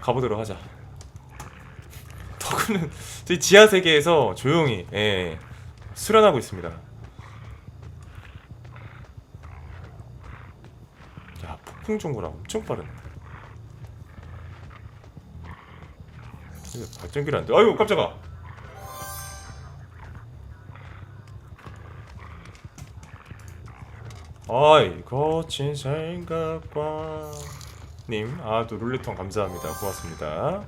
가보도록 하자. 덕후는 저희 지하 세계에서 조용히 예, 수련하고 있습니다. 야 폭풍 종구라 엄청 빠르네. 발전기를 안 돼. 아유 깜짝아. 아이 거친 생각과 님, 아 또 룰레통 감사합니다. 고맙습니다.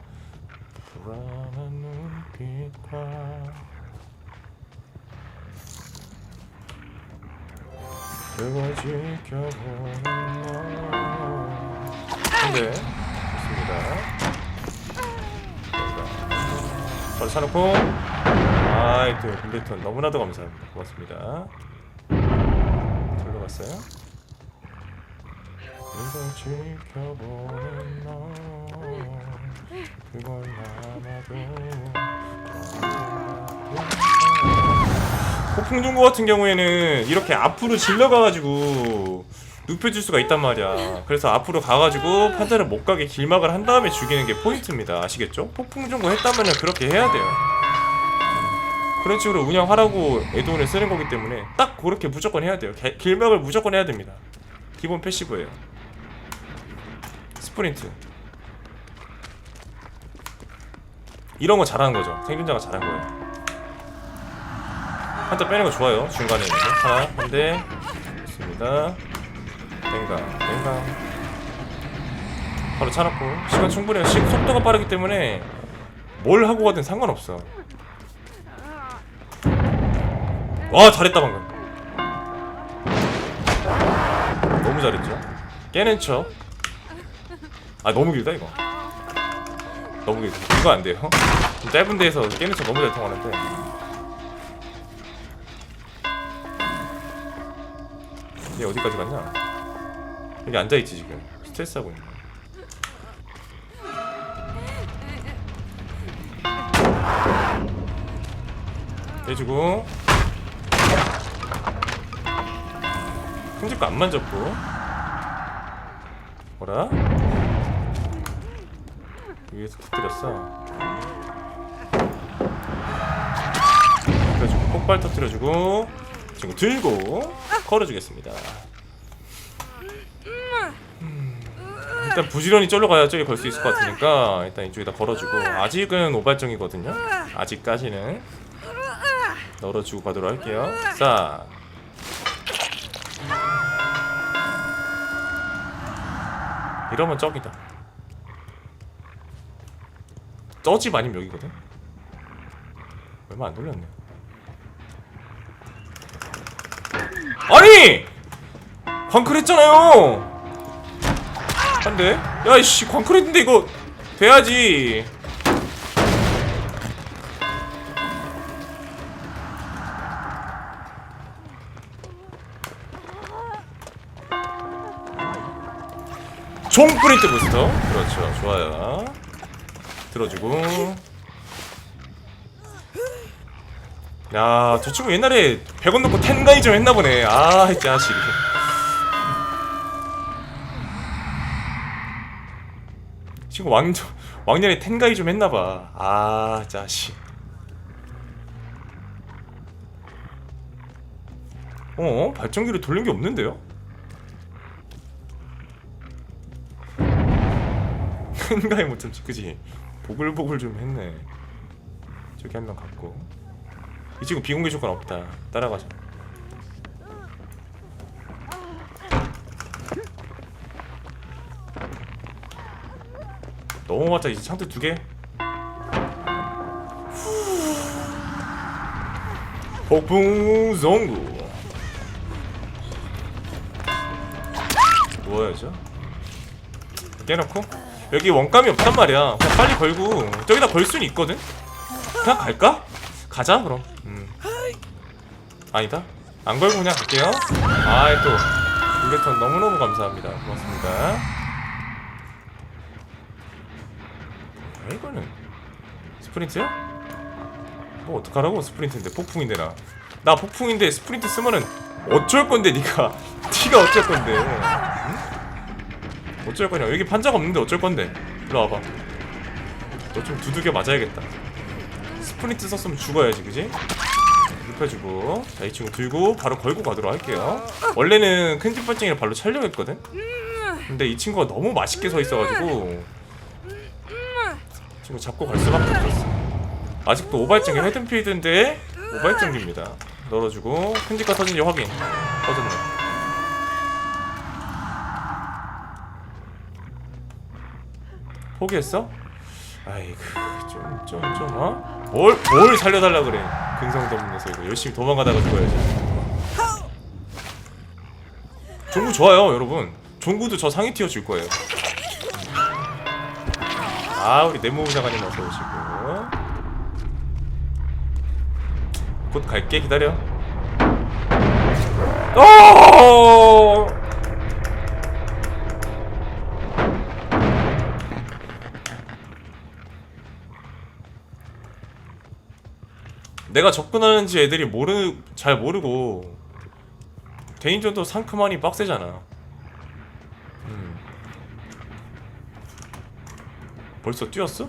네, 좋습니다. 바로 사놓고 아이 또 룰레통 너무나도 감사합니다. 고맙습니다. 절로 갔어요? 그걸 지켜보는 너. 그걸 남아도 폭풍종구 같은 경우에는 이렇게 앞으로 질러가가지고 눕혀줄 수가 있단 말이야. 그래서 앞으로 가가지고 판자를 못 가게 길막을 한 다음에 죽이는 게 포인트입니다. 아시겠죠? 폭풍종구 했다면 그렇게 해야 돼요. 그런 식으로 운영하라고 에드온을 쓰는 거기 때문에 딱 그렇게 무조건 해야 돼요. 개- 길막을 무조건 해야 됩니다. 기본 패시브예요 스프린트. 이런 거 잘하는 거죠. 생존자가 잘한 거예요. 한대 빼는 거 좋아요. 중간에 있는 거. 하나 한대. 좋습니다. 땡강 땡강 바로 차놓고. 시간 충분해요. 시, 속도가 빠르기 때문에 뭘 하고 가든 상관없어. 와 잘했다 방금. 너무 잘했죠? 깨는 척 아 너무 길다 이거. 너무 길다. 이거 안 돼요 좀 짧은 데에서 깨는 척 너무 잘 통하는데. 얘 어디까지 갔냐? 여기 앉아있지 지금. 스트레스 하고 있네 해주고. 큼질 거안 만졌고. 뭐라? 위에서 터뜨렸어. 그래가지고 폭발 터뜨려주고 지금 들고 걸어주겠습니다. 음, 일단 부지런히 쫄러 가야 저기 걸수 있을 것 같으니까 일단 이쪽에다 걸어주고. 아직은 오발정이거든요. 아직까지는. 널어주고 가도록 할게요. 자. 이러면 쩍이다 쩌집 아니면 여기거든? 얼마 안 돌렸네. 아니! 광클 했잖아요! 안돼 야이씨 광클 했는데 이거 돼야지. 총 프린트 부스터 그렇죠. 좋아요 들어주고 야, 저 친구 옛날에 100원 넣고 텐가이 좀 했나 보네. 아, 이 자식. 친구 왕 왕년에 텐가이 좀 했나 봐. 아, 자식. 어? 발전기를 돌린 게 없는데요? 텐가이 못 참지, 그지? 보글보글 좀 했네. 저기 한 명 갔고. 이 친구 비공개 조건 없다. 따라가자. 넘어봤자 이제 창틀 두 개. 폭풍 성구. 뭐야죠? 깨놓고 여기 원감이 없단 말이야. 그냥 빨리 걸고 저기다 걸 수는 있거든. 그냥 갈까? 가자 그럼. 음. 아니다. 안 걸고 그냥 갈게요. 아이 또 룰레턴 너무너무 감사합니다. 고맙습니다. 뭐야 이거는 스프린트야? 뭐 어떡하라고 스프린트인데 폭풍인데 나. 나 폭풍인데 스프린트 쓰면은 어쩔 건데 니가 티가 어쩔 건데 응? 어쩔 거냐? 여기 판자가 없는데 어쩔 건데? 일로 와봐. 너 좀 두들겨 맞아야겠다. 스프린트 썼으면 죽어야지 그지? 눕혀주고. 자 이 친구 들고 바로 걸고 가도록 할게요. 원래는 큰집 발쟁이를 발로 차려고 했거든? 근데 이 친구가 너무 맛있게 서 있어가지고 이 친구 잡고 갈 수밖에 없었어. 아직도 오발증이 헤든필드인데 오발증입니다. 널어주고 큰 집가 터진지 확인. 터졌네 포기했어? 아이고 좀 좀 좀 어? 뭘, 뭘 살려달라 그래. 근성도 없는 녀석 이거 열심히 도망가다가 죽어야지. 종구 좋아요 여러분. 종구도 저 상위 티어 줄 거예요. 아 우리 네모 부장관님 어서 오시고. 곧 갈게 기다려. 어 내가 접근하는지 애들이 모르 잘 모르고 개인전도 상큼하니 빡세잖아. 음. 벌써 뛰었어?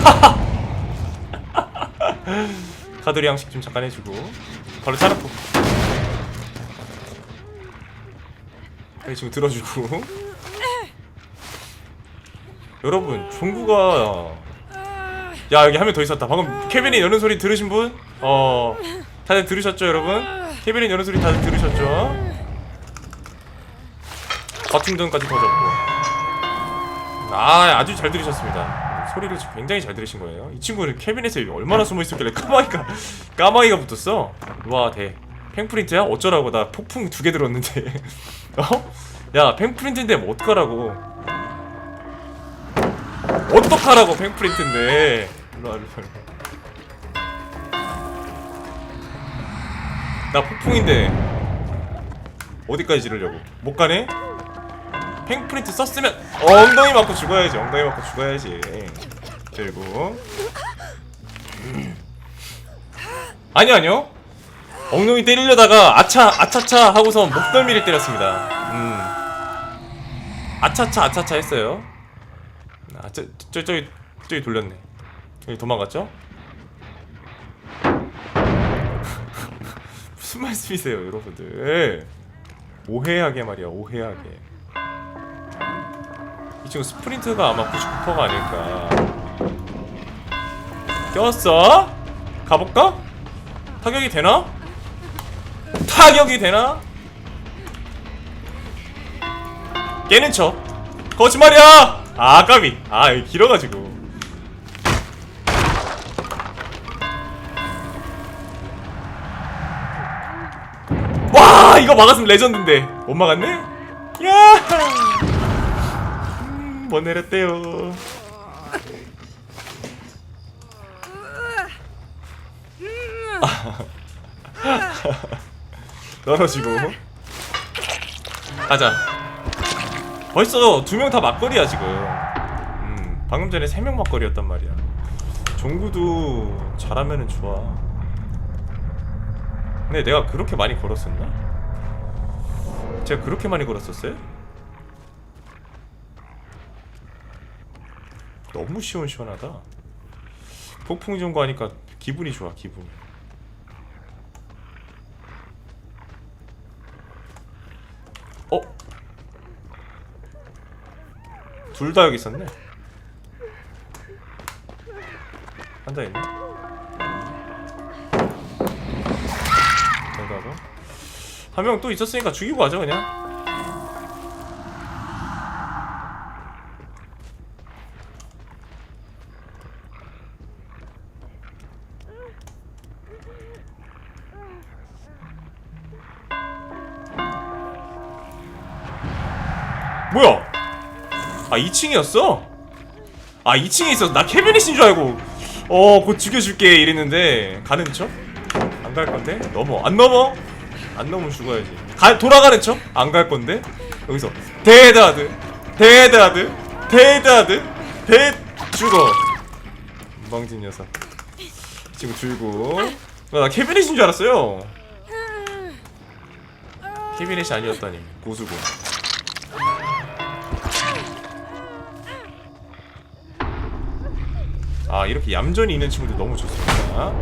카드리 양식 좀 잠깐 해주고 바로 차놓고 여기 지금 들어주고 여러분 종구가 야 여기 한 명 더 있었다 방금 케빈이 여는 소리 들으신 분? 어 다들 들으셨죠 여러분? 케빈이 여는 소리 다들 들으셨죠? 버팅전까지 터졌고 아 아주 잘 들으셨습니다 소리를 굉장히 잘 들으신 거예요. 이 친구는 캐비넷에 얼마나 숨어 있었길래 까마귀가 까마귀가 붙었어? 와 대. 팽프린트야? 어쩌라고? 나 폭풍 두 개 들었는데. 어? 야 팽프린트인데 뭐 어떡하라고? 어떡하라고 팽프린트인데? 일로 와 일로와 일로와. 나 폭풍인데 어디까지 지르려고? 못 가네? 팽프린트 썼으면 엉덩이 맞고 죽어야지 엉덩이 맞고 죽어야지. 들고. 아니요 아니요. 엉덩이 때리려다가 아차 아차차 하고서 목덜미를 때렸습니다. 음. 아차차 아차차 했어요. 아저 저, 저기 저기 돌렸네. 저기 도망갔죠? 무슨 말씀이세요 여러분들? 오해하게 말이야 오해하게 이 친구 스프린트가 아마 99%가 아닐까 꼈어? 가볼까? 타격이 되나? 타격이 되나? 깨는 척 거짓말이야! 아 까비 아 길어가지고 와 이거 막았으면 레전드인데 못 막았네? 야! 음, 못 내렸대요. 널어지고. 가자. 벌써 두 명 다 막걸리야 지금. 음, 방금 전에 세 명 막걸리였단 말이야. 종구도 잘하면은 좋아. 근데 내가 그렇게 많이 걸었었나? 제가 그렇게 많이 걸었었어요? 너무 시원시원하다. 폭풍 정거 하니까 기분이 좋아 기분이. 어? 둘 다 여기 있었네. 앉아 있네. 대가로. 한명 또 있었으니까 죽이고 가자 그냥 뭐야? 아 2층이었어? 아 2층에 있었어 나 캐비닛인 줄 알고 어 곧 죽여줄게 이랬는데 가는 척? 안 갈 건데? 넘어 안 넘어? 안 넘으면 죽어야지 가, 돌아가는 척? 안 갈 건데? 여기서 데드하드 데드하드 데드하드 데 죽어 멍진 녀석 지금 들고 나 캐비넷인 줄 알았어요 캐비넷이 아니었다니 고수고 아 이렇게 얌전히 있는 친구들 너무 좋습니다.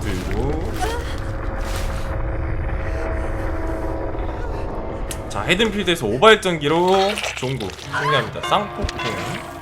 들고. 자 헤든필드에서 오발전기로 종구. 승리합니다. 쌍폭풍